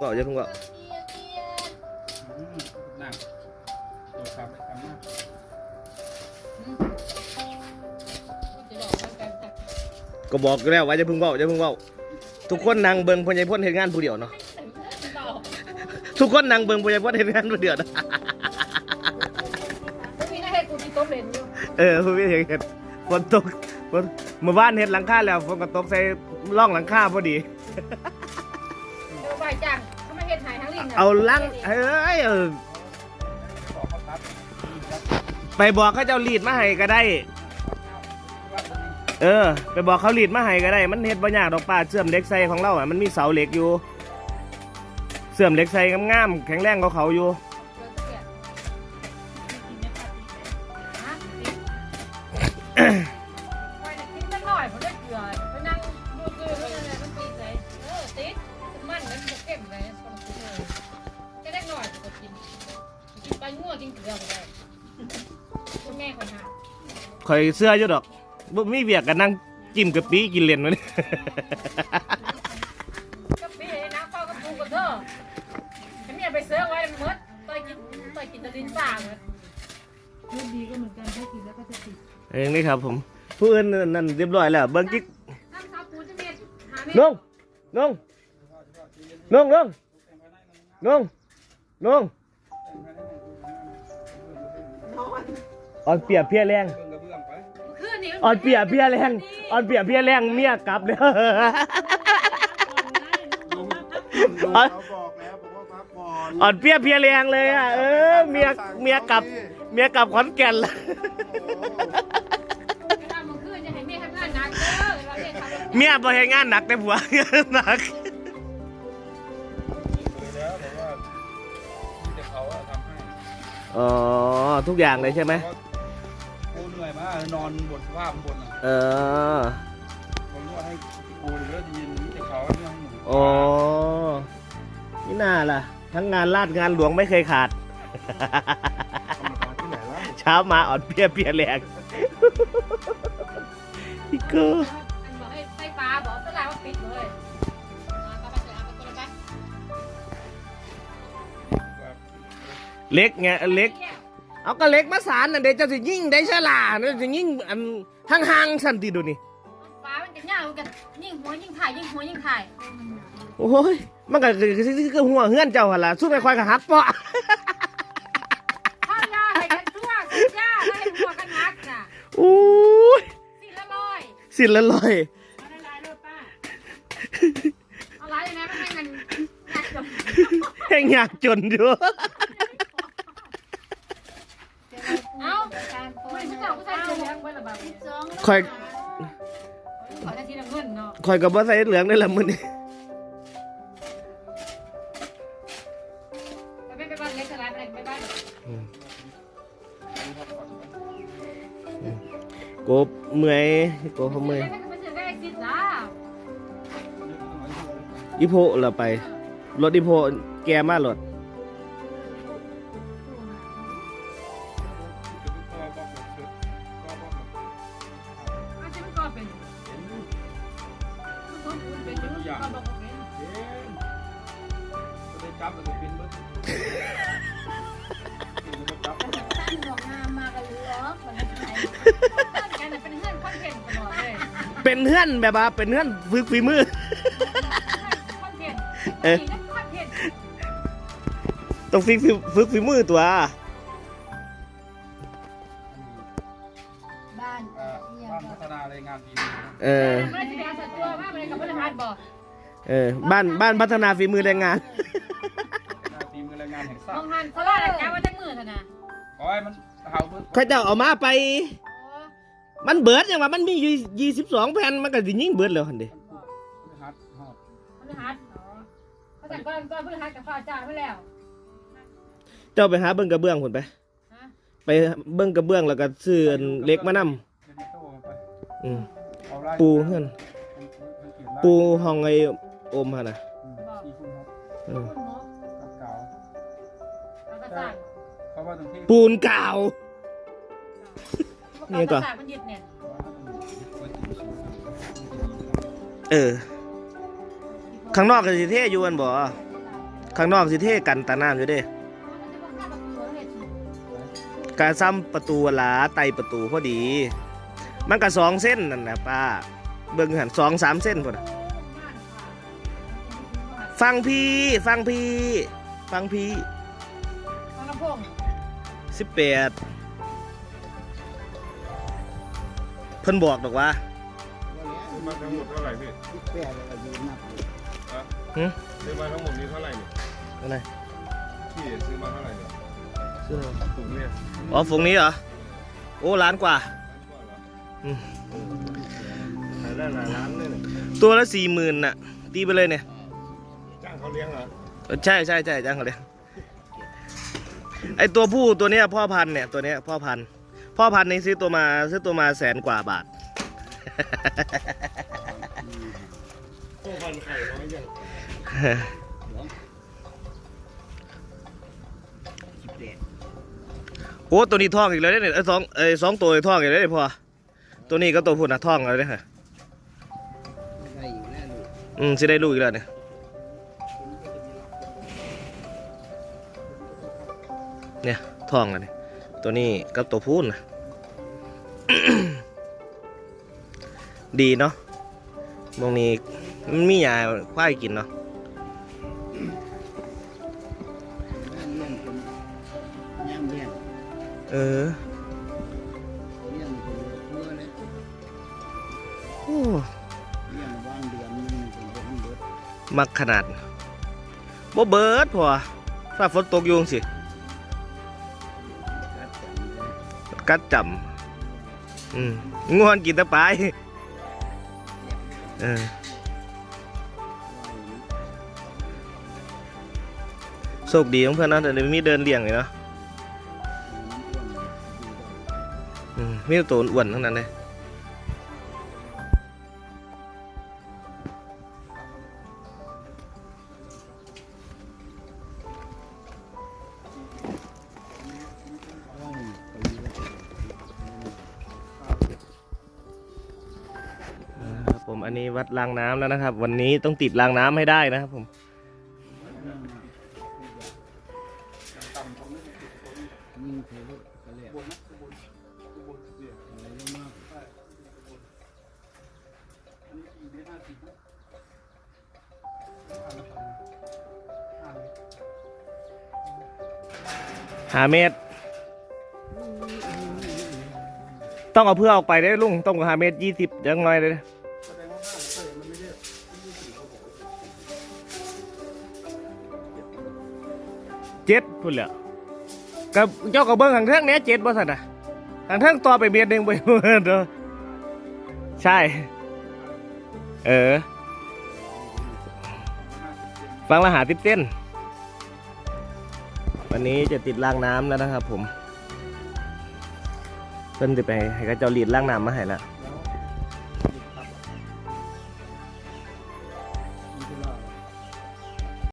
ก็อย่าเพิ่งว่าอืมหนักตัวครับไปทำหน้าก็บอกอยู่แล้วว่าอย่าเพิ่งเว้าอย่าเพิ่งเว้าทุกคนนั่งเบิ่งพญายพ่นเฮ็ดงานผู้เดียวเนาะทุกคนนั่งเบิ่งพญายพ่นเฮ็ดงานผู้เดียวนะมีหน้าให้กูที่โต๊ะเล่นอยู่เออผู้พี่เห็นฝนตกฝนเมื่อวานเฮ็ดหลังคาแล้วฝนก็ตกใส่ร่องหลังคาพอดี ไมเฮ็ดหายทั้งลิ้นเอาลังเอ้ยเออขอเขาตัดครับไปบอกเขาเจ้าลีดมาให้ก็ได้ เออ ไปบอกเขาลีดมาให้ก็ได้ มันเฮ็ดบ่ยากดอกป้าเชื่อมเหล็กใส่ของเราอะมันมีเสาเหล็กอยู่ เสื่อมเหล็กใส่งามๆแข็งแรงกว่าเขาอยู่ กินไปงัวกินเกลือไปได้คุณแม่คนหาข่อยเสื้ออยู่ดอกบ่มีเวียกกันนั่งจิ้มกะปิกินเล่นมาเนี่ยก็พี่น้ำเปล่ากับปูกับเธอฉันเนี่ยไปเสื้อไว้หมดต่อยกินต่อยกินตะลินป่าหมดรูปดีก็เหมือนกันถ้ากินแล้วก็จะติดเองนี่ครับผม ผู้อื่นนั่นเรียบร้อยแล้วเบิ่งกิ๊กน้ำซอสปูจะเม็ดหาเม็ดลงลงลงลงลงลง อ่อนเปียกเพียแรงเบิ่งกระเบื้องไปคืนนี้อ่อนเปียกเพียแรงอ่อนเปียกเพียแรงเมียกลับเลยอ่อนเขาบอกแล้วบอกว่าพักผ่อนอ่อนเปียกเพียแรงเลยอะเออเมียเมียกลับเมียกลับขอนแก่นละเวลามึงคืนจะให้เมียทำงานหนักเด้อเราเรียนทำเมียบ่ให้งานหนักแต่ผัวงานหนักเคยแล้วบอกว่ามีแต่เขาอะทำให้อ๋อ ทุกอย่างเลยใช่ไหม อยมากนอนบนสภาพบนอะเออผมนวดให้กูหรือว่ายินมีแต่เขาเนี่ยให้หนูอ๋อนี่น่าล่ะ ทั้งงานลาดงานหลวงไม่เคยขาดที่ไหนวะเช้ามาอ่อนเพลียเพลียแรงพี่เกอร์อันบอกให้ไฟฟ้าบอกสลายว่าปิดเลยมาก็ไปเจอเอาไปคนละไปเล็กไงเล็ก เอาก็เล็กมาสารน่ะเดี๋ยวจะสิยิ่งได้ฉลาดเดี๋ยวจะยิ่งอันห่างๆสันติดูนี่ฟ้ามันจะยาวกันยิ่งหัวยิ่งถ่ายยิ่งหัวยิ่งถ่ายโอ้ยมันก็คือคือคือหัวเฮือนเจ้าหั่นล่ะสู้ไปควายกับฮักเปาะข้าวยาให้กันทั่วข้าวยาให้หัวกันนักน่ะโอ้ยสี่ละร้อยสิ้นละลอยเอาละลายเลยป้าเอาไรเลยนะไม่ให้เงินหนักจบแห่งอยากจนอยู่ คอยขอได้ทีละเงินเนาะคอยกับบ่ใส่เหลืองได้ละมื้อนี้ไปไปไปบ้านเล็กสลายไปไปบ้านกบเมื่อยกบเขาเมื่อยไม่ใช่ได้สิจ้าอีโพเราไป รถอีโพแกมารถ ได้จับแล้วก็เป็นเบิดจับตั้งดอกงามมากันเหรอคนไทยตั้งกันเป็นเพื่อนคอนเทนต์ตลอดเลยเป็นเฮือนแบบว่าเป็นเฮือนฝึกฝีมือคอนเทนต์เอ๊ะนี่คอนเทนต์ต้องฝึกฝึกฝีมือตัวบ้านอ่าเอียบ้านพัฒนาแรงงานฝีมือนะเออ เออบ้านบ้านพัฒนาฝีมือแรงงานฝีมือแรงงานแห่งชาลติงหันเขาล่าแกว่าจะมือเถอะนะขอให้มันเห่าเบิดเขาเจ้าเอามาไป มันเบิดยังว่ามันมีอยู่ยี่สิบสองแผ่นมันก็สิยิ่งเบิดแล้วหันเดิฮัดฮอดบริหารเขาแต่ก่อนก่อนบริหารกับฟ้าจ้าไปแล้ว เจ้าไปหาเบิ้งกระเบื้องผลไปฮะ ไปเบิ้งกระเบื้องแล้วก็ซื้ออันเล็กมานำเดี๋ยวนี้โตมันไปอืมเอาไล่ปูเฮือนมันมันเขียนไล่ปูห้องไอ้โอมหั่นน่ะอืมสี่คูณหกเออคุณหมอกับเก่าเราก็จ้างเขาว่าตรงที่ปูนกาวนี่นี่ก่ก่ออนนมันยึดเนี่ยเออ ข้างนอกก็สิเท่อยู่อันบ่เข้างนอกสิเท่กันตาน้ำอยู่เด้มันจะมาฆ่าประตูเห็ดสิการซ้ำประตูหลาไตประตูพอดี มันก็สองเส้นนั่นแหละป้า เบิ่งหันสองสามเส้นพุ่นน่ะ ฟังพี่ ฟังพี่ ฟังพี่ฟังลำโพงสิบแปดเพิ่นบอกดอกว่าซื้อมาทั้งหมดเท่าไหร่พี่แปดอะไรอยู่นับเลยซื้อมาทั้งหมดนี้เท่าไหร่เนี่ยอะไรพี่ซื้อมาเท่าไหร่เนี่ยซื้อถุงเนี่ยอ๋อฝงนี้เหรอ โอ้ล้านกว่าล้านกว่าเหรอขายได้หลายล้านเลยเนี่ยตัวละสี่หมื่นน่ะ ตีไปเลยเนี่ยจ้าง เขาเลี้ยงเหรอเออใช่ใช่ใช่จังเขาเลยไอตัวผู้ตัวเนี้ยพ่อพันธุ์เนี่ยตัวเนี้ยพ่อพันธุ์พ่อพันธุ์นี่ซื้อตัวมาซื้อตัวมาแสนกว่าบาทโอ้พันไข่น้อยจังสิบแปดโอ้ตัวนี้ท่องอีกแล้วเนี่ยไอ้ยสองไอ้ยสองตัวนี่ท่องอีกแล้วเนี่ยพ่อตัวนี้ก็ตัวพูดนะท่องแล้วเนี่ยได้อยู่แล้วลูกอืมสิได้ลูกอีกแล้วเนี่ย เนี่ยท่องแล้วเนี่ยตัวนี้กับตัวพูดนะดีเนาะตรงนี้มันมีหยาควายกินเนาะเออเลี้ยงคนาดเนคนเบิดมักขนาดบ่เบิดพอถ้าฝนตกยุงสิ กัดกันเลยกัดจำอืมงวนกินตะปายเออโชคดีของเพื่อนเนาะแต่เดี๋ยวมีเดินเลี่ยงเลยเนาะอืมมีต่ตัวอ้วนทั้งนั้นเลย ผมอันนี้วัดรางน้ำแล้วนะครับ วันนี้ต้องติดรางน้ำให้ได้นะครับผมหาเมตร ต้องเอาเพื่อออกไปได้ลุงต้องหาเมตรยี่สิบยังน้อยเลยนะ เจ็ดพุ่นแหละกับเจ้ากับเบิ้งทางเทิงเนี้ยเจ็ดบ่สันนะทางเทิงต่อไปเมตรหนึ่งไปเด้อใช่ เออ ฟังละหาติบเต้น วันนี้จะติดล่างน้ำแล้วนะครับผม เพิ่นจะไปให้กระเจ้าลีดล่างน้ำมาให้แล้ว